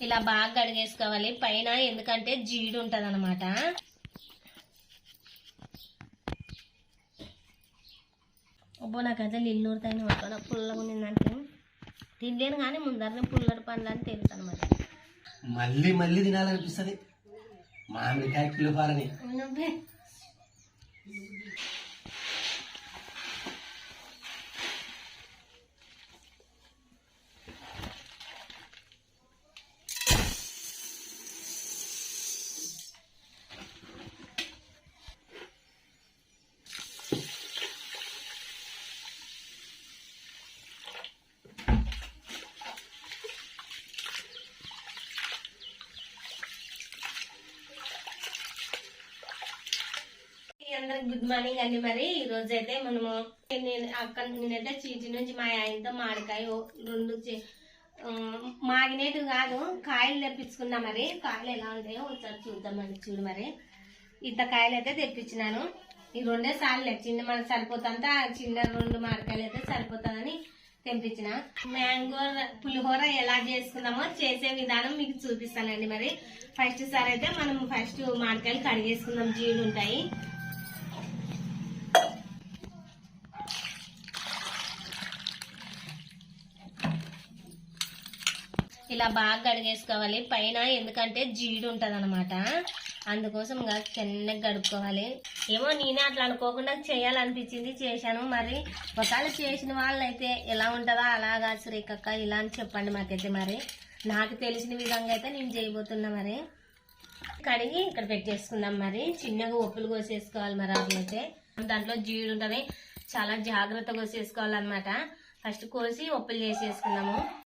ఇలా బాగా కడిగేసుకోవాలి. పైన ఎందుకంటే జీడు ఉంటది అనమాట అబ్బో నాకైతే ఊరుతాయి మొత్తం పుల్లగా ఉండిందంటే తినలేను కానీ ముందరనే పుల్లటి పండ్లు అని తెలుసు అనమాట మళ్ళీ మళ్ళీ తినాలనిపిస్తుంది. మామిడికాయ అందరికి గుడ్ మార్నింగ్ అండి మరి. ఈ రోజు అయితే మనము నేను అక్కడ నేనైతే చీటి నుంచి మా ఆయనతో మామిడికాయ రెండు చే- మాగినేటివి కాదు కాయలు తెప్పించుకున్నా మరి. కాయలు ఎలా ఉంటాయో ఒకసారి చూద్దామండి చూడు మరి. ఇంత కాయలు అయితే తెప్పించినాను. ఈ రెండే సార్లు. చిన్న మనకు సరిపోతుందంత చిన్న రెండు మామిడికాయలు అయితే సరిపోతుందని తెప్పించిన. మ్యాంగో పులిహోర ఎలా చేసుకుందామో చేసే విధానం మీకు చూపిస్తానండి మరి. ఫస్ట్ సార్ అయితే మనం ఫస్ట్ మామిడికాయలు కడిగేసుకుందాం. జీడు ఉంటాయి ఇలా బాగా గడిగేసుకోవాలి పైన ఎందుకంటే జీడు ఉంటుంది అనమాట అందుకోసం ఇంకా చిన్నగా గడుపుకోవాలి ఏమో నేనే అట్లా అనుకోకుండా చేయాలనిపించింది చేశాను. మరి ఒకవేళ చేసిన వాళ్ళైతే ఎలా ఉంటుందో అలాగా శ్రీకక్క ఇలా అని చెప్పండి మాకైతే మరి. నాకు తెలిసిన విధంగా అయితే నేను చేయబోతున్నా మరి. కడిగి ఇక్కడ పెట్టేసుకుందాం మరి. చిన్నగా ఒప్పులు కోసేసుకోవాలి మరి అట్లయితే. దాంట్లో జీడు ఉంటుంది చాలా జాగ్రత్తగా కోసేసుకోవాలన్నమాట. ఫస్ట్ కోసి ఒప్పులు చేసేసుకున్నాము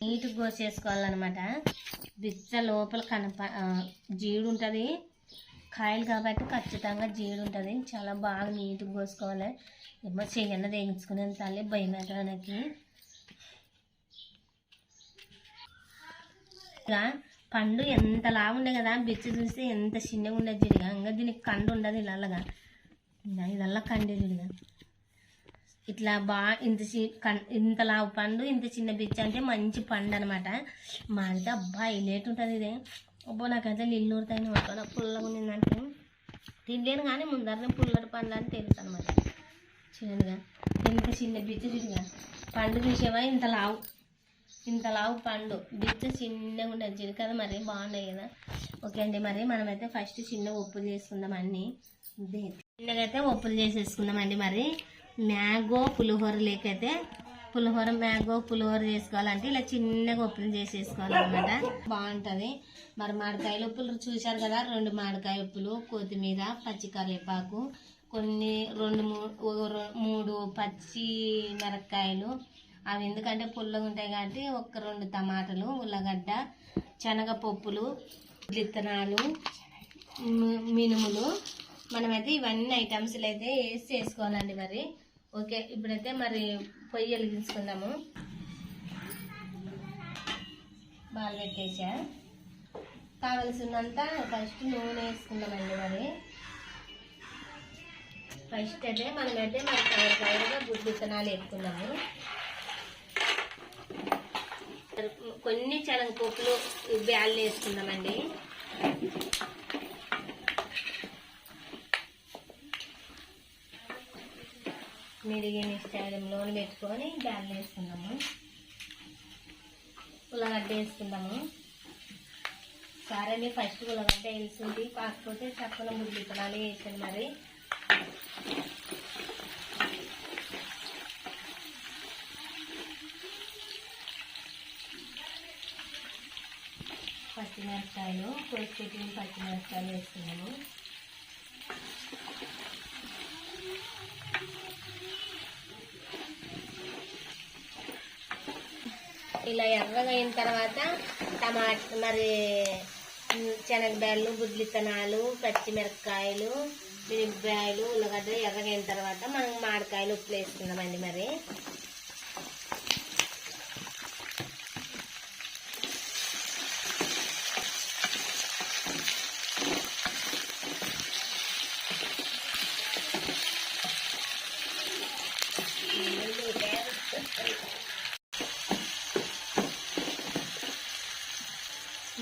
నీట్గా కోసేసుకోవాలన్నమాట బిచ్చ లోపల కనప జీడు ఉంటుంది కాయలు కాబట్టి ఖచ్చితంగా జీడు ఉంటుంది చాలా బాగా నీట్గా కోసుకోవాలి ఏమో చెయ్యన్న తెగించుకునే తల్లి భయం నాకు ఇలా పండు ఎంత లాగుండే కదా బిచ్చు చూస్తే ఎంత చిన్నగా ఉండేది జీడిగా. ఇంకా దీనికి కండు ఉండదు ఇలాగా ఇదల్లా కండే జిడిగా. ఇట్లా బాగా ఇంత చి- ఇంత లావు పండు ఇంత చిన్న బిచ్చ అంటే మంచి పండు అనమాట మాది అబ్బా ఇలేట్ ఉంటుంది ఇది. అబ్బో నాకైతే నీళ్ళు ఊరుతాయని మొత్తం పుల్లగా ఉండిందంటే తినలేను కానీ ముందరనే పుల్లటి పండు అని తెలుసు అనమాట చిన్నగా ఇంత చిన్న బిచ్చ చిన్నగా పండు చూసేవా? ఇంత లావు. ఇంత లావు పండు. బిచ్చ చిన్నగా ఉండదు చిన్న కదా మరి బాగున్నాయి కదా. ఓకే అండి మరి మనమైతే ఫస్ట్ చిన్న ఉప్పులు చేసుకుందాం అన్నీ. చిన్నగా అయితే ఉప్పులు చేసేసుకుందాం అండి మరి. మ్యాంగో పులిహోర లేకైతే పులిహోర మ్యాంగో పులిహోర చేసుకోవాలంటే ఇలా చిన్నగా ఉప్పులు చేసేసుకోవాలన్నమాట బాగుంటుంది. మరి మామిడికాయలు ఉప్పులు చూశారు కదా? రెండు మామిడికాయ ఉప్పులు కొత్తిమీర పచ్చి కరివేపాకు కొన్ని రెండు మూ- రొ- మూడు పచ్చి మిరపకాయలు. అవి ఎందుకంటే పుల్లగా ఉంటాయి కాబట్టి ఒక రెండు టమాటాలు ఉల్లగడ్డ శనగపప్పులు విత్తనాలు మినుములు. మనమైతే ఇవన్నీ ఐటమ్స్లు అయితే వేసి చేసుకోవాలండి మరి. ఓకే ఇప్పుడైతే మరి పొయ్యి వెలిగించుకుందాము. బాగా పెట్టేసా కావలసినంత ఫస్ట్ నూనె వేసుకుందామండి మరి. ఫస్ట్ అయితే మనమైతే మరి కవర్ కవర్గా గుడ్డు విత్తనాలు వేసుకున్నాము కొన్ని శనగపప్పులు బ్యాళ్ళు వేసుకుందామండి. మిడిగిన స్టైలంలో పెట్టుకొని బ్యాళ్ళు వేసుకుందాము. ఉల్లగడ్డ వేసుకుందాము. సరే ఫస్ట్ ఉల్లగడ్డ వేసింది. కాకపోతే చక్కన ముద్దు విత్తనాలు వేసాను మరి. పచ్చిమిరపకాయలు కొద్ది పచ్చిమిరపకాయలు వేసుకున్నాము ఇలా ఎర్రగా అయిన తర్వాత టమాట మరి శనగబ్యాలు శనగదాళ్ళు పచ్చిమిరపకాయలు మిరపకాయలు ఉల్లగడ్డ ఎర్రగైన తర్వాత మనం మామిడికాయలు ఉప్పు వేసుకుందామండి మరి.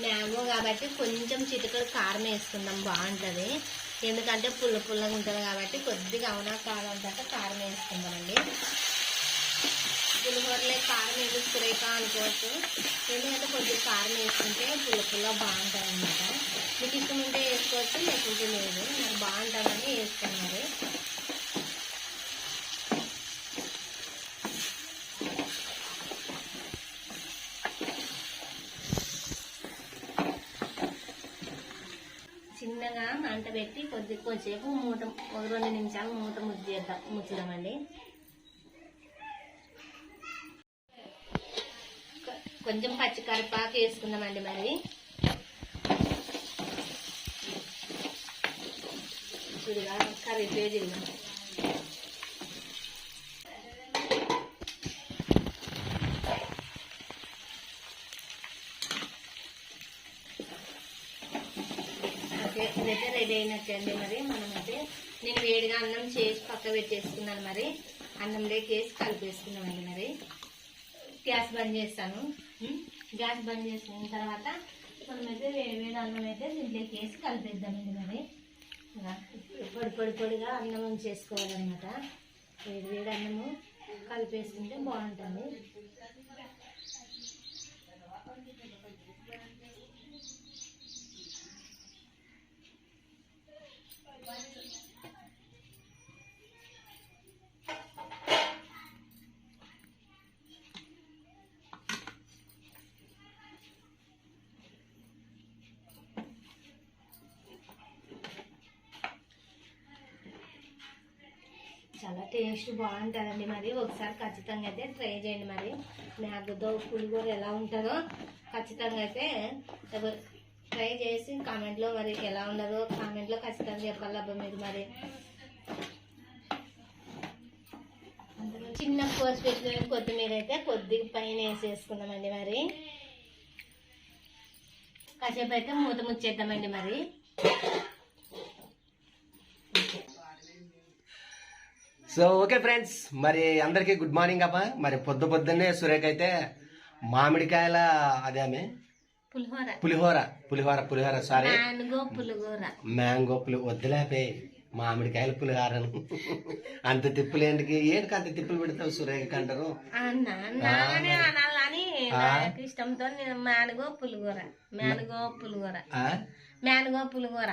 మ్యాంగో కాబట్టి కొంచెం చిటికలు కారం వేసుకుందాం బాగుంటుంది. ఎందుకంటే పుల్ల పుల్లగా ఉంటుంది కాబట్టి కొద్దిగా అవునా కాదంటే కారం వేసుకుందామండి. పులిహోరలో కారం వేసుకురేక అనుకోవచ్చు. ఎందుకంటే కొద్దిగా కారం వేసుకుంటే పుల్ల పుల్ల బాగుంటుంది అనమాట మీకు ఇష్టం ఉంటే వేసుకోవచ్చు లేకుంటే లేదు. నాకు బాగుంటుందని వేసుకున్నారు. కొద్ది కొద్దిసేపు మూత ఒక రెండు నిమిషాలు మూత ముద్దేద్దాం ముచ్చుదామండి కొంచెం పచ్చికరిపాకు వేసుకుందామండి మరి. చూడగా కర్రీ పేజీగా రెడీ అయినట్టండి మరి. మనమైతే నేను వేడిగా అన్నం చేసి పక్క పెట్టేసుకున్నాను మరి. అన్నంలోకి వేసి కలిపేసుకున్నామండి మరి. గ్యాస్ బంద్ చేస్తాను? గ్యాస్ బంద్ చేసుకున్న తర్వాత మనమైతే వేడి వేడి అన్నం అయితే దీంట్లోకి వేసి కలిపేద్దామండి మరి. పొడి పొడి పొడిగా అన్నం చేసుకోవాలన్నమాట. వేడి వేడి అన్నము కలిపేసుకుంటే బాగుంటుంది. చాలా టేస్ట్ బాగుంటుందండి మరి. ఒకసారి ఖచ్చితంగా అయితే ట్రై చేయండి మరి. మ్యాగ్తో పులిగూర ఎలా ఉంటుందో ఖచ్చితంగా అయితే ట్రై చేసి కామెంట్లో మరి ఎలా ఉండదో కామెంట్లో ఖచ్చితంగా చెప్పాలి అబ్బా మీరు మరి. చిన్న కోసి పెట్టిన కొత్తిమీర అయితే కొద్దిగా పైన వేసేసుకుందామండి మరి. కాసేపు అయితే మూత ముచ్చేద్దామండి మరి. సో ఓకే ఫ్రెండ్స్ మరి అందరికీ గుడ్ మార్నింగ్ అప్ప మరి పొద్దు పొద్దున్నే సురేఖ అయితే మామిడికాయల అదే పులిహోర. పులిహోర. పులిహోర పులిహోర సారీ మ్యాంగో పులి వద్దులేపే మామిడికాయల పులిహోరను అంత తిప్పులేందుకు. ఏంటికి అంత తిప్పులు పెడతావు సురేఖ అంటారు? ఇష్టంతో మ్యానుగో పులిహోర. మ్యానుగో పులిహోర? మ్యానుగో పులిహోర.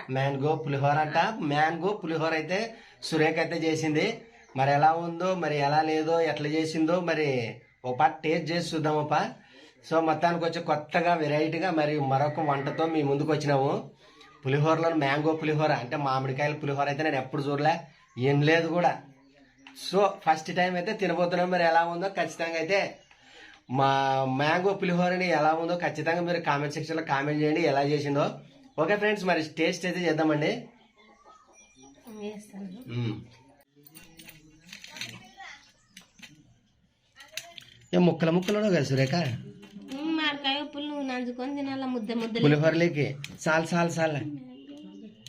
పులిహోర అంట. మ్యాంగో పులిహోర అయితే సురేఖ అయితే చేసింది. మరి ఎలా ఉందో మరి ఎలా లేదో ఎట్లా చేసిందో మరి ఒక పాట టేస్ట్ చేసి చూద్దామప్ప. సో మొత్తానికి వచ్చి కొత్తగా వెరైటీగా మరి మరొక వంటతో మీ ముందుకు వచ్చినాము. పులిహోరలో మ్యాంగో పులిహోర అంటే మామిడికాయల పులిహోర అయితే నేను ఎప్పుడు చూడలే ఏం లేదు కూడా. సో ఫస్ట్ టైం అయితే తినబోతున్నాం. మరి ఎలా ఉందో ఖచ్చితంగా అయితే మా మ్యాంగో పులిహోరని ఎలా ఉందో ఖచ్చితంగా మీరు కామెంట్ సెక్షన్లో కామెంట్ చేయండి ఎలా చేసిందో. ఓకే ఫ్రెండ్స్ మరి టేస్ట్ అయితే చేద్దామండి. ఏ ముక్కల ముక్కలు కదా సురేఖ? మామిడికాయ పుల్లు నంచుకొని తినాల ముద్ద ముద్దలు పులిహోరలేకి. చాలు చాలు చాలు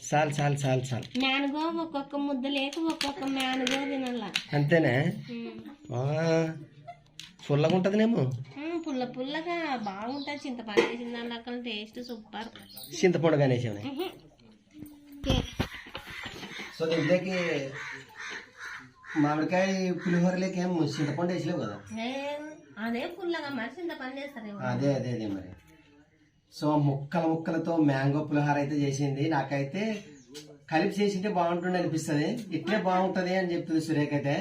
చాలు చాలు చాలు మ్యానుగో ఒక్కొక్క ముద్ద లేక ఒక్కొక్క మ్యానుగో తినాల. అంతేనే? పుల్లగా ఉంటుందినేమో. పుల్ల పుల్లగా బాగుంటుంది. చింతపండు వేసిన దాంట్లో టేస్ట్ సూపర్. చింతపండు కనేసాము సో దీంట్లోకి మామిడికాయ పులిహోరలేకి ఏం చింతపండు వేసలేవు కదా? అదే పుల్లగా మరి చింతపండు చేస్తారేమో అదే అదే అదే మరి. సో ముక్కల ముక్కలతో మ్యాంగో పులిహోర అయితే చేసింది. నాకైతే కలిపి చేసింటే బాగుంటుంది అనిపిస్తుంది. ఇట్లే బాగుంటది అని చెప్తుంది సురేఖ అయితే.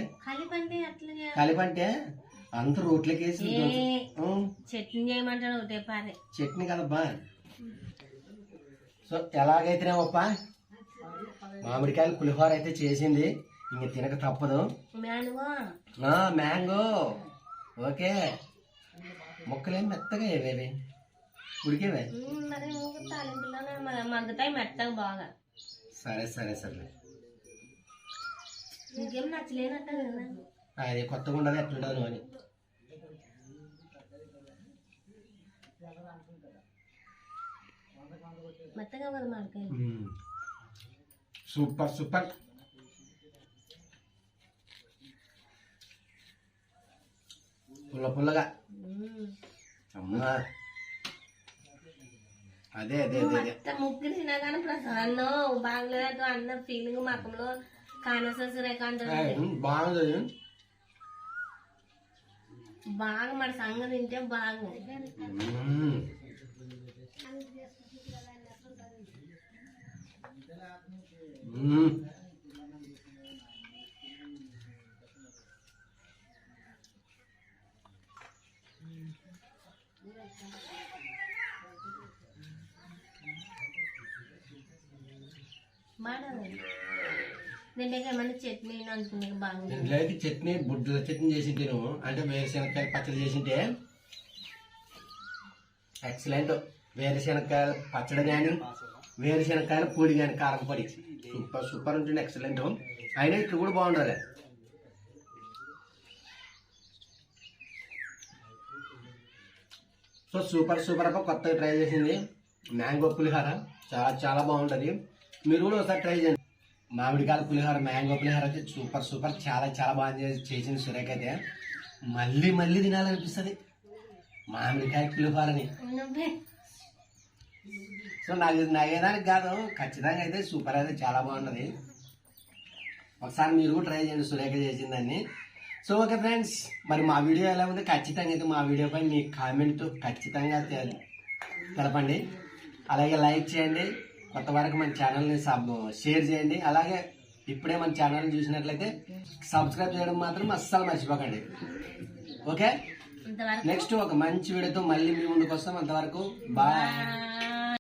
కలిపి అంటే అంత రోట్లకి వేసి చట్నీ చేయమంటాడు చట్నీ కదబ్బా. సో ఎలాగైతేనేమప్ప? మామిడికాయలు పులిహోర అయితే చేసింది. ఇంక తినక తప్పదు. మ్యాంగో. ఓకే. ముక్కలేం మెత్తగా ఏవేవి? ఉడికేవే? మెత్తగా బాగా. సరే సరే సరే. నీకేం నచ్చలేనట్ట కదా? అది కొత్తగా ఉండదు ఎట్లుండదు అని. మెత్తగా. Super super. పుల్ల పుల్లగా. అమ్మా అదే అదే అదే ముగ్గురు తినా కానీ ప్రసన్నం బాగలేదు అన్న ఫీలింగ్ మకంలో మ్మ్, బాగుంది బాగా మన సంగ తింటే బాగా మ్మ్. మ్మ్. దీంట్లో చట్నీ బాగుంది. అయితే చట్నీ బుడ్డల చట్నీ చేసింటే నువ్వు అంటే వేరుశనక్కాయలు పచ్చడి చేసింటే. ఎక్సలెంట్ వేరుశనక్కాయల పచ్చడి కానీ వేరుశనక్కాయల పూడి కానీ కారం పొడి. సూపర్ సూపర్ ఉంటుంది ఎక్సలెంట్ అయినా ఇట్లా కూడా బాగుంటుంది సో సూపర్ సూపర్ అప్ప కొత్తగా ట్రై చేసింది. మ్యాంగో పులిహార చాలా చాలా బాగుంటుంది మీరు కూడా ఒకసారి ట్రై చేయండి. మామిడికాయల పులిహోర మ్యాంగో పులిహోర అయితే సూపర్ సూపర్. చాలా చాలా బాగా చేసి- చేసింది సురేఖ అయితే. మళ్ళీ మళ్ళీ తినాలనిపిస్తుంది. మామిడికాయ పులిహోరని. సో నాకు నగేదానికి కాదు. ఖచ్చితంగా అయితే సూపర్ అయితే చాలా బాగుంటుంది. ఒకసారి మీరు కూడా ట్రై చేయండి సురేఖ చేసిందాన్ని. So okay friends. మరి మా వీడియో ఎలా ఉంది? ఖచ్చితంగా అయితే మా వీడియోపై మీ కామెంట్ ఖచ్చితంగా తెలపండి. అలాగే లైక్ చేయండి. కొత్త వరకు మన ఛానల్ని సబ్ షేర్ చేయండి. అలాగే ఇప్పుడే మన ఛానల్ చూసినట్లయితే సబ్స్క్రైబ్ చేయడం మాత్రం అస్సలు మర్చిపోకండి. ఓకే? నెక్స్ట్ ఒక మంచి వీడియోతో మళ్ళీ మీ ముందుకు వస్తాం. అంతవరకు బాయ్.